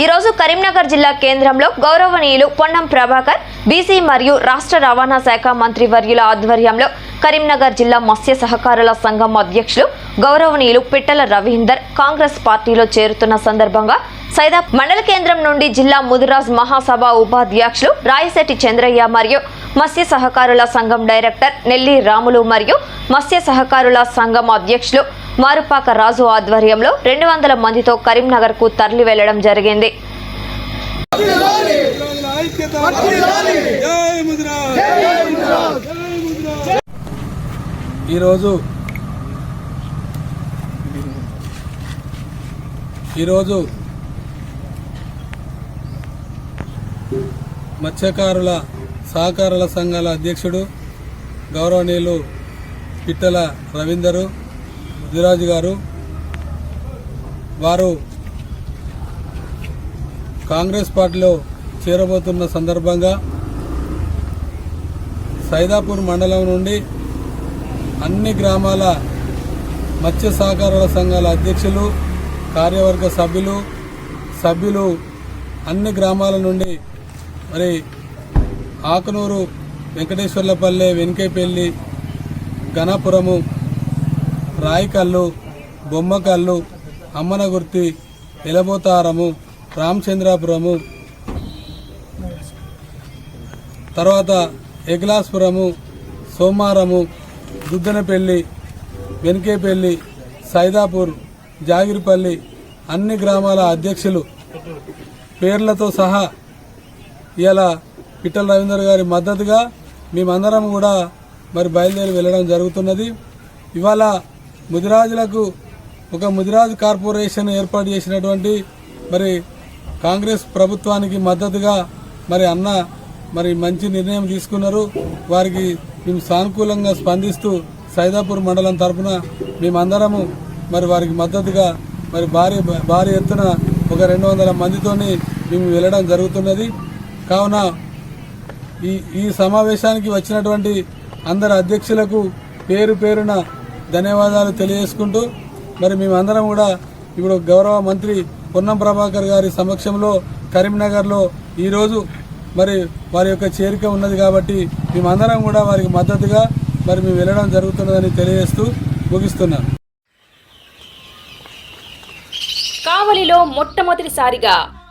ఈరోజు కరీంనగర్ జిల్లా కేంద్రంలో గౌరవనీయులు పొన్నం ప్రభాకర్ బీసీ మరియు రాష్ట్ర రవాణా శాఖ మంత్రి వర్యుల ఆధ్వర్యంలో కరీంనగర్ జిల్లా మత్స్య సహకారుల సంఘం అధ్యక్షులు గౌరవనీయులు పిట్టల రవీందర్ కాంగ్రెస్ పార్టీలో చేరుతున్న సందర్భంగా సైదా మండల కేంద్రం నుండి జిల్లా ముదిరాజ్ మహాసభ ఉపాధ్యక్షులు రాయశెట్టి చంద్రయ్య మరియు మత్స్య సహకారుల సంఘం డైరెక్టర్ నెల్లి రాములు మరియు మత్స్య సహకారుల సంఘం అధ్యక్షులు మారుపాక రాజు ఆధ్వర్యంలో రెండు వందల మందితో కరీంనగర్కు తరలి వెళ్ళడం జరిగింది. ఈరోజు ఈరోజు మత్స్యకారుల సహకారుల సంఘాల అధ్యక్షుడు గౌరవనీయులు పిట్టల రవీందరు ముదిరాజు గారు. వారు కాంగ్రెస్ పార్టీలో చేరబోతున్న సందర్భంగా సైదాపూర్ మండలం నుండి అన్ని గ్రామాల మత్స్య సహకారుల సంఘాల అధ్యక్షులు కార్యవర్గ సభ్యులు సభ్యులు అన్ని గ్రామాల నుండి మరి ఆకునూరు వెంకటేశ్వర్లపల్లె వెనుకైపల్లి గణపురము రాయికల్లు బొమ్మకల్లు అమ్మనగుర్తి ఎలబోతారము రామచంద్రాపురము తర్వాత ఎగ్లాస్పురము సోమారము దుద్దనపల్లి వెనుకేపల్లి సైదాపూర్ జాగిరిపల్లి అన్ని గ్రామాల అధ్యక్షులు పేర్లతో సహా ఇలా పిట్టల రవీందర్ గారి మద్దతుగా మేమందరం కూడా మరి బయలుదేరి వెళ్ళడం జరుగుతున్నది. ఇవాళ ముదిరాజులకు ఒక ముదిరాజు కార్పొరేషన్ ఏర్పాటు చేసినటువంటి మరి కాంగ్రెస్ ప్రభుత్వానికి మద్దతుగా మరి అన్న మరి మంచి నిర్ణయం తీసుకున్నారు. వారికి మేము సానుకూలంగా స్పందిస్తూ సైదాపూర్ మండలం తరపున మేమందరము మరి వారికి మద్దతుగా మరి భారీ భారీ ఎత్తున ఒక రెండు వందల మందితోని మేము వెళ్ళడం జరుగుతున్నది. కావున ఈ ఈ సమావేశానికి వచ్చినటువంటి అందరు అధ్యక్షులకు పేరు పేరున ధన్యవాదాలు తెలియజేసుకుంటూ మరి మేమందరం కూడా ఇప్పుడు గౌరవ మంత్రి పొన్నం ప్రభాకర్ గారి సమక్షంలో కరీంనగర్లో ఈరోజు మరి వారి యొక్క చేరిక ఉన్నది కాబట్టి మేమందరం కూడా వారికి మద్దతుగా మరి మేము వెళ్ళడం జరుగుతున్నదని తెలియజేస్తూ ముగిస్తున్నాను. కావలిలో మొట్టమొదటిసారిగా